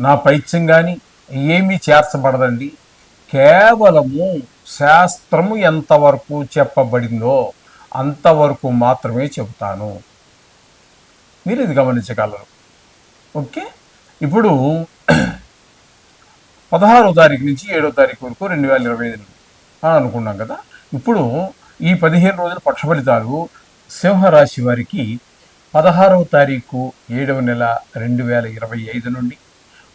నా పైత్యం కానీ ఏమీ చేర్చబడదండి. కేవలము శాస్త్రము ఎంతవరకు చెప్పబడిందో అంతవరకు మాత్రమే చెబుతాను. మీరు ఇది గమనించగలరు. ఓకే? ఇప్పుడు పదహారో తారీఖు నుంచి ఏడో తారీఖు వరకు రెండు వేల ఇరవై ఐదు అని అనుకున్నాం కదా. ఇప్పుడు ఈ పదిహేను రోజుల పక్ష ఫలితాలు సింహరాశి వారికి పదహారవ తారీఖు ఏడవ నెల రెండు వేల ఇరవై ఐదు నుండి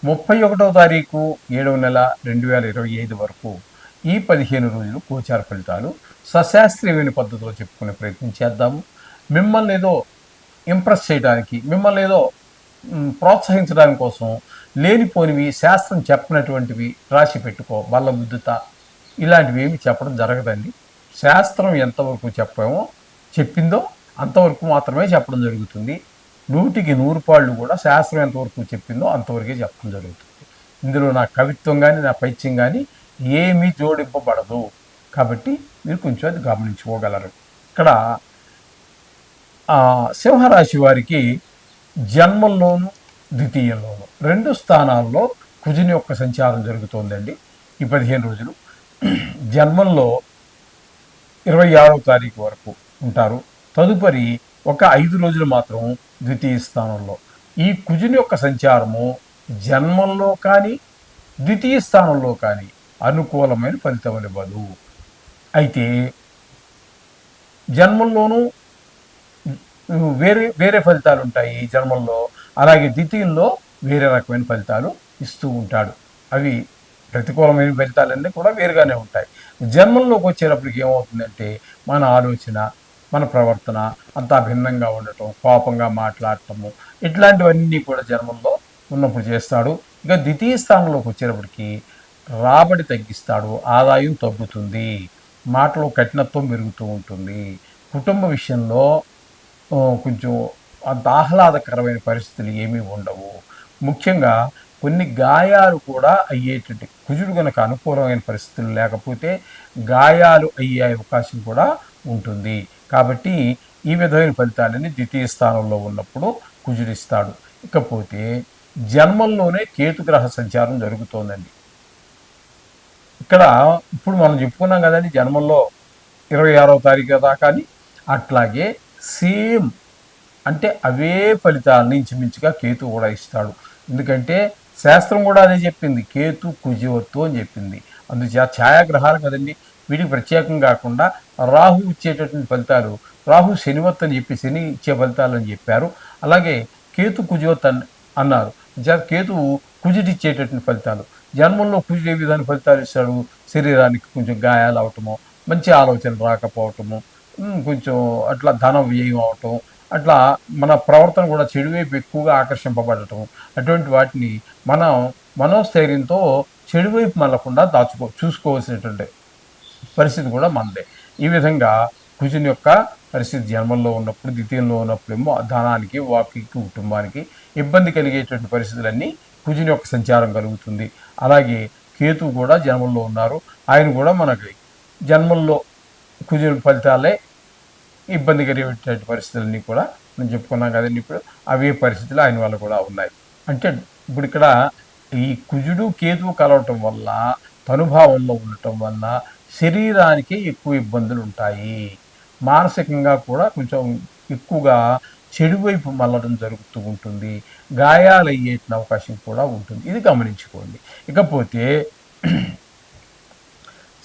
ముప్పై ఒకటవ తారీఖు ఏడవ నెల రెండు వేల ఇరవై ఐదు వరకు ఈ పదిహేను రోజులు గోచార ఫలితాలు సశాస్త్రీయమైన పద్ధతిలో చెప్పుకునే ప్రయత్నం చేద్దాము మిమ్మల్ని ఏదో ఇంప్రెస్ చేయడానికి మిమ్మల్ని ఏదో ప్రోత్సహించడానికి కోసం లేనిపోనివి శాస్త్రం చెప్పినటువంటివి రాసి పెట్టుకో. బల్ల ముద్దుత. ఇలాంటివి ఏమి చెప్పడం జరగదండి. శాస్త్రం ఎంతవరకు చెప్పామో చెప్పిందో అంతవరకు మాత్రమే చెప్పడం జరుగుతుంది. నూటికి నూరు పాళ్ళు కూడా శాస్త్రం ఎంతవరకు చెప్పిందో అంతవరకే చెప్పడం జరుగుతుంది. ఇందులో నా కవిత్వం కానీ నా పైత్యం కానీ ఏమీ జోడింపబడదు. కాబట్టి మీరు కొంచెం అది గమనించుకోగలరు. ఇక్కడ సింహరాశి వారికి జన్మంలోను ద్వితీయంలోను రెండు స్థానాల్లో కుజుని యొక్క సంచారం జరుగుతోందండి. ఈ పదిహేను రోజులు. జన్మంలో ఇరవై ఆరవ తారీఖు వరకు ఉంటారు. తదుపరి ఒక ఐదు రోజులు మాత్రం ద్వితీయ స్థానంలో. ఈ కుజుని యొక్క సంచారము జన్మంలో కానీ ద్వితీయ స్థానంలో కానీ అనుకూలమైన ఫలితం ఇవ్వదు. అయితే జన్మంలోనూ వేరే వేరే ఫలితాలు ఉంటాయి జన్మల్లో అలాగే ద్వితీయంలో వేరే రకమైన ఫలితాలు ఇస్తూ ఉంటాడు. అవి ప్రతికూలమైన ఫలితాలన్నీ కూడా వేరుగానే ఉంటాయి. జన్మంలోకి వచ్చేటప్పటికి ఏమవుతుందంటే మన ఆలోచన మన ప్రవర్తన అంతా భిన్నంగా ఉండటం కోపంగా మాట్లాడటము ఇట్లాంటివన్నీ కూడా జన్మంలో ఉన్నప్పుడు చేస్తాడు. ఇక ద్వితీయ స్థానంలోకి వచ్చేటప్పటికి రాబడి తగ్గిస్తాడు ఆదాయం తగ్గుతుంది మాటలో కఠినత్వం పెరుగుతూ ఉంటుంది. కుటుంబ విషయంలో కొంచెం అంత ఆహ్లాదకరమైన పరిస్థితులు ఏమీ ఉండవు. ముఖ్యంగా కొన్ని గాయాలు కూడా అయ్యేటట్టు కుజుడు కనుక అనుకూలమైన పరిస్థితులు లేకపోతే గాయాలు అయ్యే అవకాశం కూడా ఉంటుంది. కాబట్టి ఈ విధమైన ఫలితాలని ద్వితీయ స్థానంలో ఉన్నప్పుడు కుజుడిస్తాడు. ఇకపోతే జన్మంలోనే కేతుగ్రహ సంచారం జరుగుతోందండి. ఇక్కడ ఇప్పుడు మనం చెప్పుకున్నాం కదండి జన్మంలో ఇరవై ఆరవ తారీఖు దాకా అని. అట్లాగే సేమ్ అంటే అవే ఫలితాలని ఇంచుమించుగా కేతు కూడా ఇస్తాడు. ఎందుకంటే శాస్త్రం కూడా అదే చెప్పింది కేతు కుజవత్తు అని చెప్పింది. అందుచేత ఛాయాగ్రహాలు కదండి వీటికి ప్రత్యేకం కాకుండా రాహు ఇచ్చేటటువంటి ఫలితాలు రాహు శనివత్ అని చెప్పి శని ఇచ్చే ఫలితాలు అని చెప్పారు. అలాగే కేతు కుజవత్ అని అన్నారు. జ- కేతు కుజుడిచ్చేటటువంటి ఫలితాలు. జన్మంలో కుజుడు ఏ ఫలితాలు ఇస్తాడు? శరీరానికి కొంచెం గాయాలు అవటము మంచి ఆలోచనలు రాకపోవటము కొంచెం అట్లా ధన వ్యయం అవటం అట్లా మన ప్రవర్తన కూడా చెడు వైపు ఎక్కువగా ఆకర్షింపబడటం అటువంటి వాటిని మనం మనోస్థైర్యంతో చెడు వైపు మళ్ళకుండా దాచుకో చూసుకోవాల్సినటువంటి పరిస్థితి కూడా మనదే ఈ విధంగా కుజుని యొక్క పరిస్థితి జన్మల్లో ఉన్నప్పుడు ద్వితీయంలో ఉన్నప్పుడేమో ధనానికి వాకి కుటుంబానికి ఇబ్బంది కలిగేటువంటి పరిస్థితులన్నీ కుజుని యొక్క సంచారం కలుగుతుంది. అలాగే కేతు కూడా జన్మల్లో ఉన్నారు. ఆయన కూడా మనకి జన్మల్లో కుజుని ఫలితాలే ఇబ్బంది కలిగేటువంటి పరిస్థితులన్నీ కూడా మనం చెప్పుకున్నాం కదండి ఇప్పుడు. అవే పరిస్థితులు ఆయన వల్ల కూడా ఉన్నాయి. అంటే ఇప్పుడు ఇక్కడ ఈ కుజుడు కేతువు కలవటం వల్ల తనుభావంలో ఉండటం వల్ల శరీరానికి ఎక్కువ ఇబ్బందులు ఉంటాయి. మానసికంగా కూడా కొంచెం ఎక్కువగా చెడు వైపు మళ్ళడం జరుగుతూ ఉంటుంది. గాయాలు అయ్యే అవకాశం కూడా ఉంటుంది. ఇది గమనించుకోండి. ఇకపోతే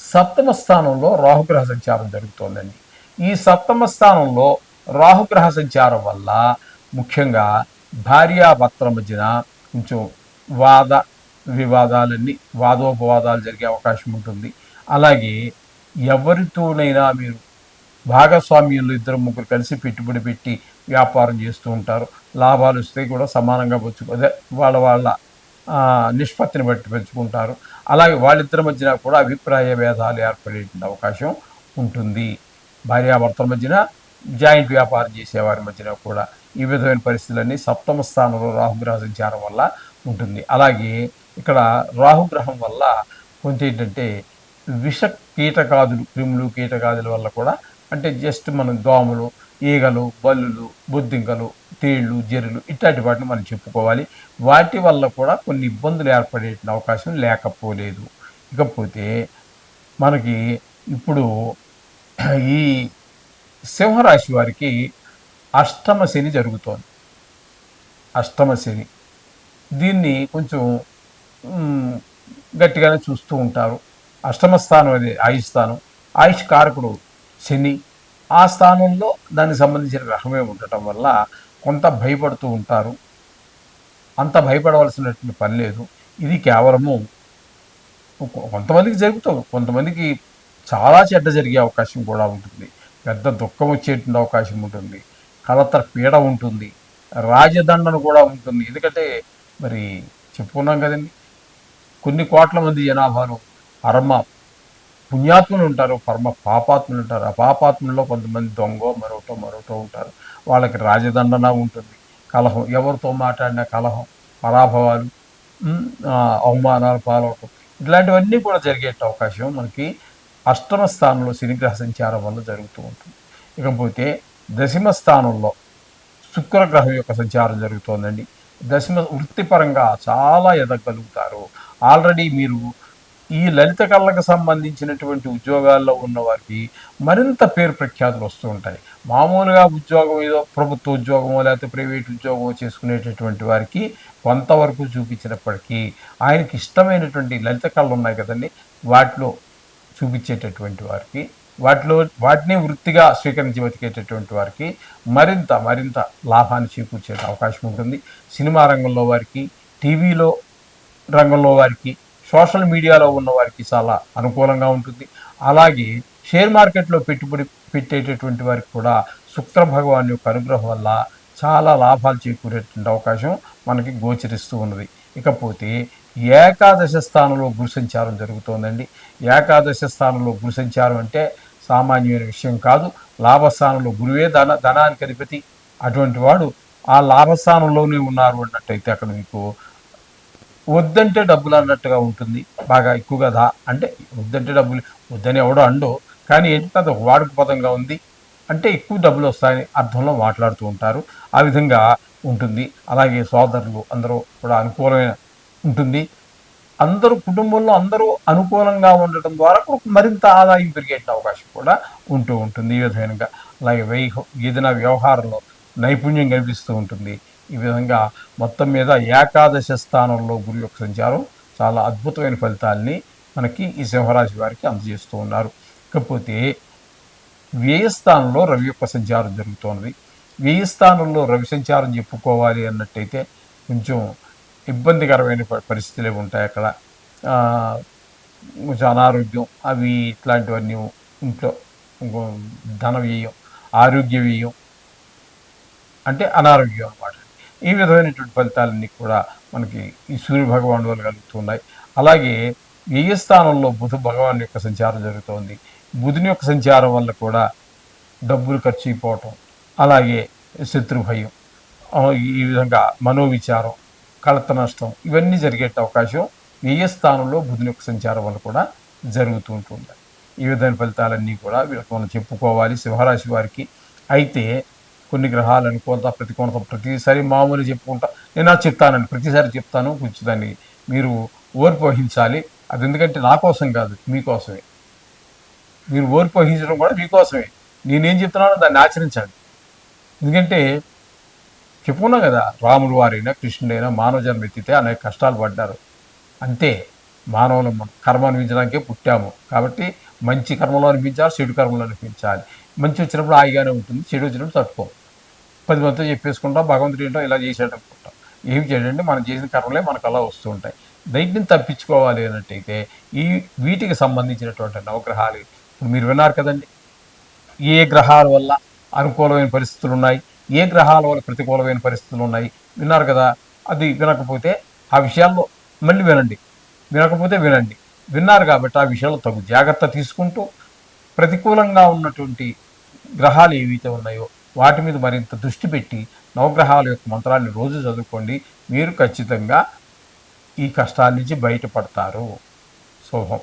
సప్తమ స్థానంలో రాహుగ్రహ సంచారం జరుగుతోందండి. ఈ సప్తమ స్థానంలో రాహుగ్రహ సంచారం వల్ల ముఖ్యంగా భార్యాభర్తల మధ్యన కొంచెం వాద వివాదాలన్నీ వాదోపవాదాలు జరిగే అవకాశం ఉంటుంది. అలాగే ఎవరితోనైనా మీరు భాగస్వామ్యంలో ఇద్దరు ముగ్గురు కలిసి పెట్టుబడి పెట్టి వ్యాపారం చేస్తూ ఉంటారు. లాభాలు వస్తే కూడా సమానంగా వచ్చుకో వాళ్ళ వాళ్ళ నిష్పత్తిని బట్టి పెంచుకుంటారు. అలాగే వాళ్ళిద్దరి మధ్యన కూడా అభిప్రాయ భేదాలు ఏర్పడే అవకాశం ఉంటుంది. భార్యాభర్తల మధ్యన జాయింట్ వ్యాపారం చేసేవారి మధ్యన కూడా ఈ విధమైన పరిస్థితులన్నీ సప్తమ స్థానంలో రాహుగ్రహ సంచారం వల్ల ఉంటుంది. అలాగే ఇక్కడ రాహుగ్రహం వల్ల కొంత ఏంటంటే విష కీటకాదులు క్రిములు కీటకాదుల వల్ల కూడా అంటే జస్ట్ మనం దోమలు ఈగలు బల్లులు బొద్దింకలు తేళ్ళు జెర్రులు ఇట్లాంటి వాటిని మనం చెప్పుకోవాలి. వాటి వల్ల కూడా కొన్ని ఇబ్బందులు ఏర్పడే అవకాశం లేకపోలేదు. ఇకపోతే మనకి ఇప్పుడు ఈ సింహరాశి వారికి అష్టమ శని జరుగుతోంది. అష్టమ శని. దీన్ని కొంచెం గట్టిగానే చూస్తూ ఉంటారు. అష్టమ స్థానం అది ఆయుష్ స్థానం. ఆయుష్ కారకుడు శని. ఆ స్థానంలో దానికి సంబంధించిన గ్రహమే ఉండటం వల్ల కొంత భయపడుతూ ఉంటారు. అంత భయపడవలసినటువంటి పని లేదు. ఇది కేవలము కొంతమందికి జరుగుతుంది. కొంతమందికి చాలా చెడ్డ జరిగే అవకాశం కూడా ఉంటుంది. పెద్ద దుఃఖం వచ్చేటువంటి అవకాశం ఉంటుంది. కలతర పీడ ఉంటుంది. రాజదండన కూడా ఉంటుంది. ఎందుకంటే మరి చెప్పుకున్నాం కదండి కొన్ని కోట్ల మంది జనాభాలో పరమ పుణ్యాత్ములు ఉంటారు పరమ పాపాత్ములు ఉంటారు. ఆ పాపాత్ముల్లో కొంతమంది దొంగ మరొకటో మరోటో ఉంటారు. వాళ్ళకి రాజదండన ఉంటుంది. కలహం ఎవరితో మాట్లాడిన కలహం పరాభవాలు అవమానాలు పాలవటం. ఇట్లాంటివన్నీ కూడా జరిగే అవకాశం మనకి అష్టమ స్థానంలో శనిగ్రహ సంచారం వల్ల జరుగుతూ ఉంటుంది. ఇకపోతే దశమ స్థానంలో శుక్రగ్రహం యొక్క సంచారం జరుగుతోందండి. దశమ వృత్తిపరంగా చాలా ఎదగలుగుతారు. ఆల్రెడీ మీరు ఈ లలిత కళలకు సంబంధించినటువంటి ఉద్యోగాల్లో ఉన్న వారికి మరింత పేరు ప్రఖ్యాతులు వస్తూ ఉంటాయి. మామూలుగా ఉద్యోగం ఏదో ప్రభుత్వ ఉద్యోగమో లేకపోతే ప్రైవేట్ ఉద్యోగమో చేసుకునేటటువంటి వారికి కొంతవరకు చూపించినప్పటికీ ఆయనకి ఇష్టమైనటువంటి లలిత కళలు ఉన్నాయి కదండి. వాటిలో చూపించేటటువంటి వారికి వాటిలో వాటిని వృత్తిగా స్వీకరించి బతికేటటువంటి వారికి మరింత మరింత లాభాన్ని చేకూర్చే అవకాశం ఉంటుంది. సినిమా రంగంలో వారికి టీవీలో రంగంలో వారికి సోషల్ మీడియాలో ఉన్న వారికి చాలా అనుకూలంగా ఉంటుంది. అలాగే షేర్ మార్కెట్లో పెట్టుబడి పెట్టేటటువంటి వారికి కూడా శుక్ర భగవాన్ యొక్క అనుగ్రహం వల్ల చాలా లాభాలు చేకూరేటువంటి అవకాశం మనకి గోచరిస్తూ ఉన్నది. ఇకపోతే ఏకాదశ స్థానంలో గురు సంచారం జరుగుతోందండి. ఏకాదశ స్థానంలో గురు సంచారం అంటే సామాన్యమైన విషయం కాదు. లాభస్థానంలో గురువే ధన ధనానికి అధిపతి అటువంటి వాడు ఆ లాభస్థానంలోనే ఉన్నారు అన్నట్టయితే అక్కడ మీకు వద్దంటే డబ్బులు అన్నట్టుగా ఉంటుంది. బాగా ఎక్కువగా దా అంటే వద్దంటే డబ్బులు వద్దని ఎవడో అండో కానీ ఏంటంటే అది ఒక వాడుక పదంగా ఉంది. అంటే ఎక్కువ డబ్బులు వస్తాయని అర్థంలో మాట్లాడుతూ ఉంటారు. ఆ విధంగా ఉంటుంది. అలాగే సోదరులు అందరూ కూడా అనుకూలమైన ఉంటుంది. అందరూ కుటుంబంలో అందరూ అనుకూలంగా ఉండటం ద్వారా కూడా మరింత ఆదాయం పెరిగే అవకాశం కూడా ఉంటూ ఉంటుంది ఈ విధంగా. అలాగే వై ఏదైనా వ్యవహారంలో నైపుణ్యం కనిపిస్తూ ఉంటుంది. ఈ విధంగా మొత్తం మీద ఏకాదశ స్థానంలో గురు యొక్క సంచారం చాలా అద్భుతమైన ఫలితాల్ని మనకి ఈ సింహరాశి వారికి అందజేస్తూ ఉన్నారు. ఇకపోతే వ్యయస్థానంలో రవి యొక్క సంచారం జరుగుతున్నది వ్యయస్థానంలో రవి సంచారం చెప్పుకోవాలి అన్నట్టయితే కొంచెం ఇబ్బందికరమైన ప- పరిస్థితులే ఉంటాయి అక్కడ. కొంచెం అనారోగ్యం అవి ఇట్లాంటివన్నీ ఇంట్లో ధన వ్యయం ఆరోగ్య వ్యయం అంటే అనారోగ్యం అన్నమాట. ఈ విధమైనటువంటి ఫలితాలన్నీ కూడా మనకి ఈ సూర్య భగవాన్ వల్ల కలుగుతున్నాయి. అలాగే వ్యయ స్థానంలో బుధ భగవాన్ యొక్క సంచారం జరుగుతోంది. బుధుని యొక్క సంచారం వల్ల కూడా డబ్బులు ఖర్చు అయిపోవటం అలాగే శత్రు భయం ఈ విధంగా మనోవిచారం కలత నష్టం ఇవన్నీ జరిగే అవకాశం వ్యయ స్థానంలో బుధుని యొక్క సంచారం వల్ల కూడా జరుగుతూ ఉంటుంది. ఈ విధమైన ఫలితాలన్నీ కూడా వీళ్ళకి మనం చెప్పుకోవాలి. సింహరాశి వారికి అయితే కొన్ని గ్రహాలు ప్రతి ప్రతికూలత ప్రతిసారి మామూలు చెప్పుకుంటా నేను అది చెప్తానండి ప్రతిసారి చెప్తాను కొంచెం దాన్ని మీరు ఓర్పు వహించాలి. అది ఎందుకంటే నా కోసం కాదు మీకోసమే మీరు ఓర్పు వహించడం కూడా మీకోసమే నేనేం చెప్తున్నానో దాన్ని ఆచరించండి. ఎందుకంటే చెప్పుకున్నాం కదా రాముడు వారైనా కృష్ణుడైనా మానవ జన్మ ఎత్తితే అనేక కష్టాలు పడ్డారు. అంతే మానవులు కర్మ అనిపించడానికే పుట్టాము. కాబట్టి మంచి కర్మలో అనిపించాలి చెడు కర్మలో అనిపించాలి. మంచి వచ్చినప్పుడు హాయిగానే ఉంటుంది చెడు వచ్చినప్పుడు తట్టుకోము. పది మందితో చెప్పేసుకుంటాం భగవంతుడు ఏంటో ఇలా చేసాడు అనుకుంటాం ఏం చేయడండి మనం చేసిన కర్మలే మనకు అలా వస్తూ ఉంటాయి. దైత్యం తప్పించుకోవాలి అన్నట్టయితే ఈ వీటికి సంబంధించినటువంటి నవగ్రహాలు ఇప్పుడు మీరు విన్నారు కదండి. ఏ గ్రహాల వల్ల అనుకూలమైన పరిస్థితులు ఉన్నాయి? ఏ గ్రహాల వల్ల ప్రతికూలమైన పరిస్థితులు ఉన్నాయి? విన్నారు కదా? అది వినకపోతే ఆ విషయాల్లో మళ్ళీ వినండి. వినకపోతే వినండి. విన్నారు కాబట్టి ఆ విషయాల్లో తగు జాగ్రత్త తీసుకుంటూ ప్రతికూలంగా ఉన్నటువంటి గ్రహాలు ఏవైతే ఉన్నాయో వాటి మీద మరింత దృష్టి పెట్టి నవగ్రహాల యొక్క మంత్రాన్ని రోజు చదువుకోండి. మీరు ఖచ్చితంగా ఈ కష్టాల నుంచి బయటపడతారు. శుభం.